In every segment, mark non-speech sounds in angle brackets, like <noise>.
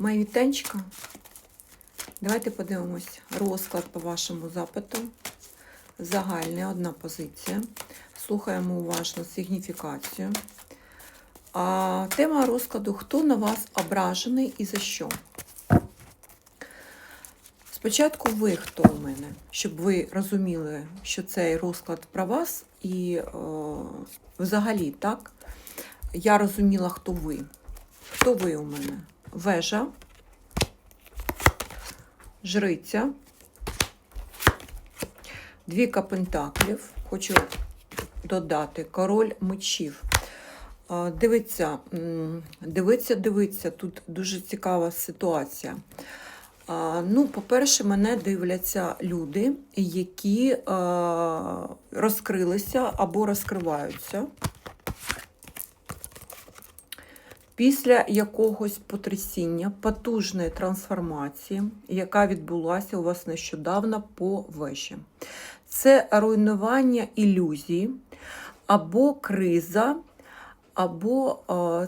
Мої вітанчика. Давайте подивимось розклад по вашому запиту. Загальний, одна позиція. Слухаємо уважно сигніфікацію. А, тема розкладу Хто на вас ображений і за що? Спочатку ви хто у мене, щоб ви розуміли, що цей розклад про вас, і е, взагалі, так, я розуміла, хто ви. Хто ви у мене? Вежа, жриця, двіка пентаклів. Хочу додати король мечів. М, дивіться, дивіться, тут дуже цікава ситуація. Ну, по-перше, мене дивляться люди, які розкрилися або розкриваються після якогось потрясіння, потужної трансформації, яка відбулася у вас нещодавно по вежі. Це руйнування ілюзії або криза. Або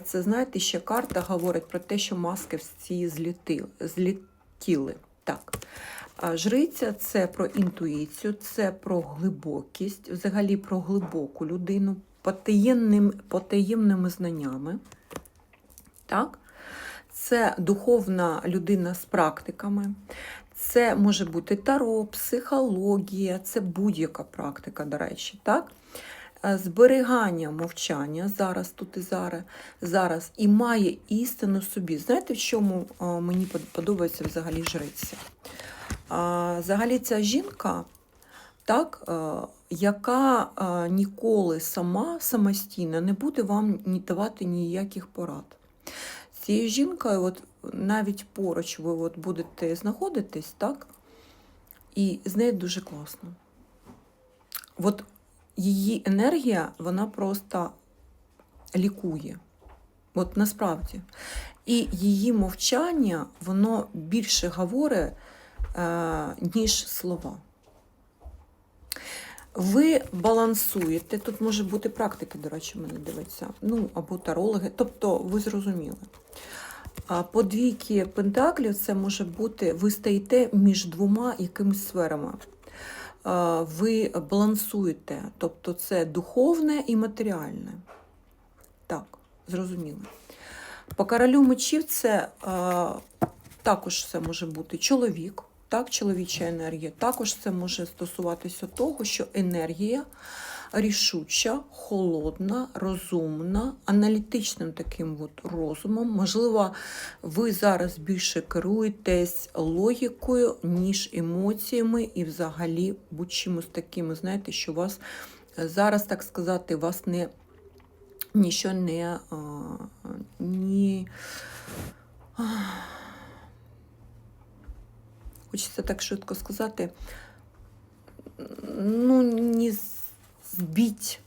це, знаєте, ще карта говорить про те, що маски всі зліти, злітіли. Так. Жриця це про інтуїцію, це про глибокість, взагалі про глибоку людину, потаємним, потаємними знаннями. Так? Це духовна людина з практиками. Це може бути таро, психологія, це будь-яка практика, до речі. так? Е, Зберігання мовчання зараз, тут і зараз, зараз і має істину собі. Знаєте, в чому е, мені подобається взагалі жриця? Взагалі ця жінка, так, е, яка е, ніколи сама самостійно не буде вам давати ніяких порад. З цією жінкою, от навіть поруч ви от будете знаходитись, так? І з нею дуже класно. От її енергія, вона просто лікує. От насправді. І її мовчання, воно більше говорить, е, ніж слова. Ви балансуєте, тут може бути практики, до речі, мене дивиться, ну або тарологи, тобто ви зрозуміли. По двійки пентаклів це може бути, ви стоїте між двома якимись сферами. Ви балансуєте, тобто це духовне і матеріальне. Так, зрозуміло. По королю мечів це також це може бути чоловік, так, чоловіча енергія. Також це може стосуватися того, що енергія рішуча, холодна, розумна, аналітичним таким от розумом. Можливо, ви зараз більше керуєтесь логікою, ніж емоціями, і взагалі будь-чимось таким, знаєте, що вас зараз, так сказати, вас не ніщо не а, ні. Хочеться так швидко сказати. Ну, не збіть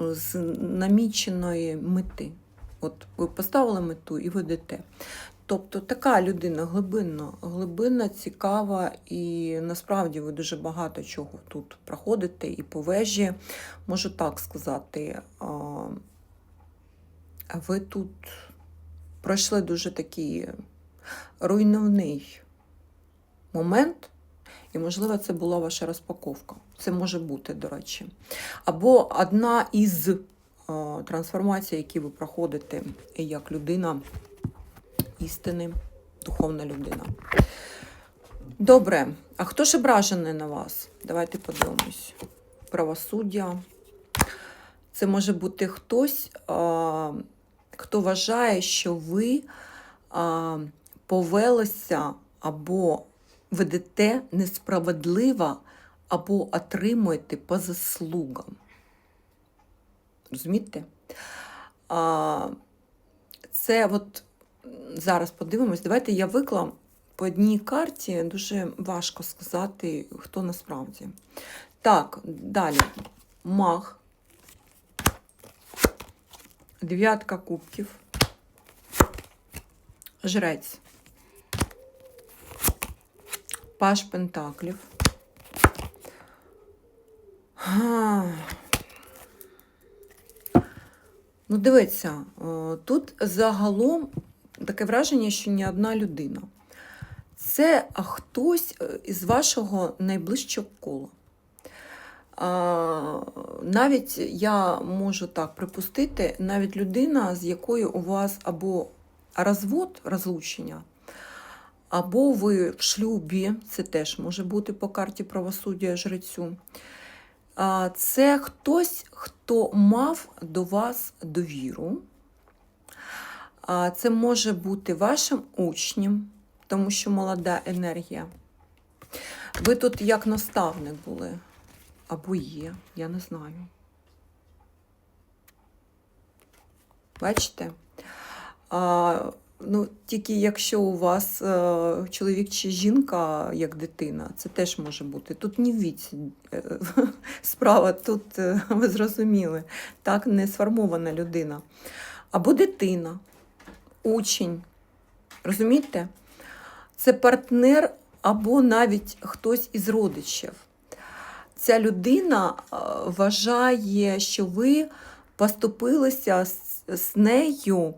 з наміченої мети. От ви поставили мету і ведете. Тобто така людина глибинна, глибинна, цікава, і насправді ви дуже багато чого тут проходите і по вежі. Можу так сказати, ви тут пройшли дуже такий руйнівний момент, і, можливо, це була ваша розпаковка. Це може бути, до речі. Або одна із е, трансформацій, які ви проходите як людина істини, духовна людина. Добре, а хто ж ображений на вас? Давайте подивимось. Правосуддя. Це може бути хтось, а, хто вважає, що ви а, повелися або ведете несправедливо, або отримуєте по заслугам. Розумієте? А, це от зараз подивимось. Давайте я виклам по одній карті, дуже важко сказати, хто насправді. Так, далі. Маг. Дев'ятка кубків. Жрець. Паш Пентаклів. А. Ну, дивіться, тут загалом таке враження, що ні одна людина. Це хтось е, із вашого найближчого кола. Навіть я можу так припустити, навіть людина, з якою у вас або розвод, розлучення, або ви в шлюбі, це теж може бути по карті правосуддя жрецю. Це хтось, хто мав до вас довіру. Це може бути вашим учнем, тому що молода енергія. Ви тут як наставник були, або є, я не знаю. Бачите? Ну, тільки якщо у вас е, чоловік чи жінка як дитина, це теж може бути. Тут не віці е, <laughs> справа, тут е, <laughs> ви зрозуміли, так не сформована людина. Або дитина, учень. Розумієте? Це партнер або навіть хтось із родичів. Ця людина е, вважає, що ви поступилися з, з нею,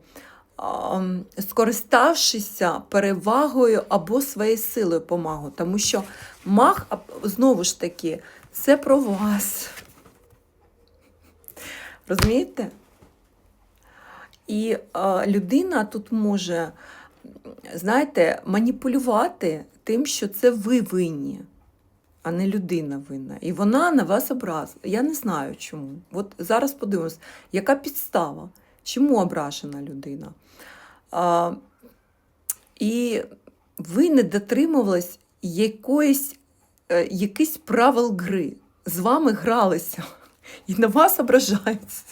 скориставшися перевагою або своєю силою помагу. Тому що маг, знову ж таки, це про вас. Розумієте? І е, людина тут може, знаєте, маніпулювати тим, що це ви винні, а не людина винна. І вона на вас образила. Я не знаю чому. От зараз подивимось, яка підстава, чому ображена людина. А, і ви не дотримувались якоїсь, е, якихось правил гри. З вами гралися і на вас ображаються.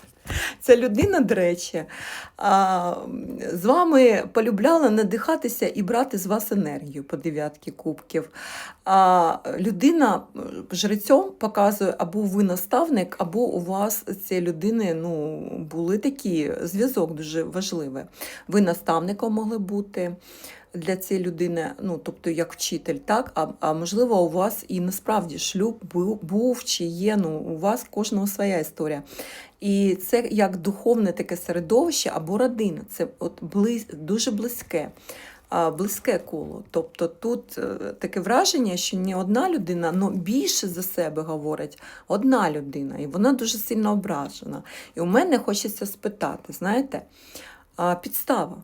Ця людина, до речі, з вами полюбляла надихатися і брати з вас енергію по дев'ятки кубків. Людина жрецьом показує, або ви наставник, або у вас цієї людини ну, були такі зв'язок дуже важливий. Ви наставником могли бути. Для цієї людини, ну тобто як вчитель, так а, а можливо, у вас і насправді шлюб був, був чи є. Ну у вас кожного своя історія. І це як духовне таке середовище або родина. Це от близ, дуже близьке, близьке коло. Тобто тут е, таке враження, що не одна людина, але більше за себе говорить одна людина, і вона дуже сильно ображена. І у мене хочеться спитати, знаєте, підстава.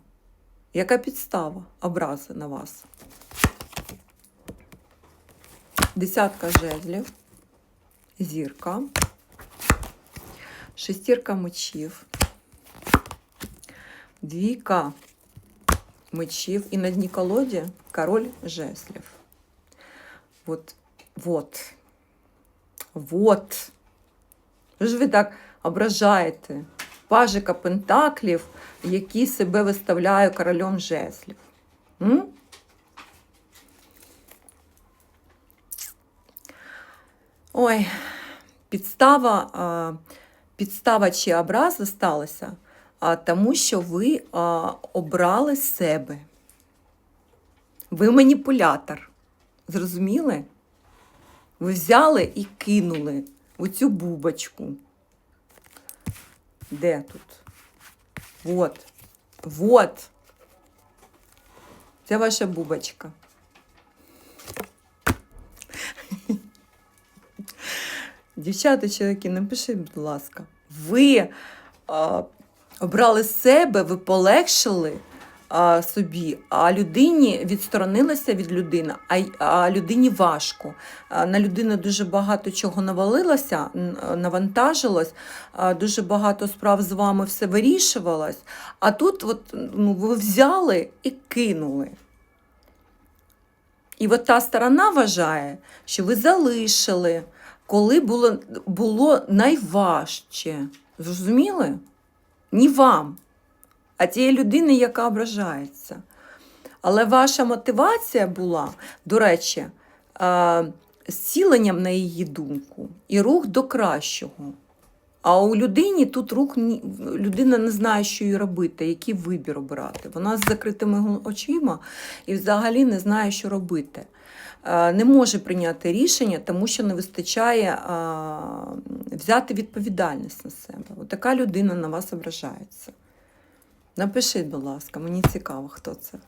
Яка підстава образи на вас? Десятка жезлів, зірка, шестірка мечів, двійка мечів і на дні колоді король жезлів. Вот, вот, вот. Що ж ви так ображаєте? Пажика Пентаклів, який себе виставляє королем жезлів. М? Ой, підстава, підстава чи образа сталася, тому що ви обрали себе. Ви маніпулятор. Зрозуміли? Ви взяли і кинули оцю бубочку. Де тут? Вот. Вот. Це ваша бубочка. Дівчата, чоловіки, напишіть, будь ласка, ви а, обрали себе, ви полегшили собі, а людині відсторонилася від людини, а, людині важко. На людину дуже багато чого навалилося, навантажилось, дуже багато справ з вами все вирішувалось. А тут от, ну, ви взяли і кинули. І от та сторона вважає, що ви залишили, коли було, було найважче. Зрозуміли? Ні вам, а тієї людини, яка ображається. Але ваша мотивація була, до речі, зціленням на її думку і рух до кращого. А у людині тут рух людина не знає, що їй робити, який вибір обирати. Вона з закритими очима і взагалі не знає, що робити. Не може прийняти рішення, тому що не вистачає взяти відповідальність на себе. От така людина на вас ображається. Напишіть, будь ласка, мені цікаво, хто це.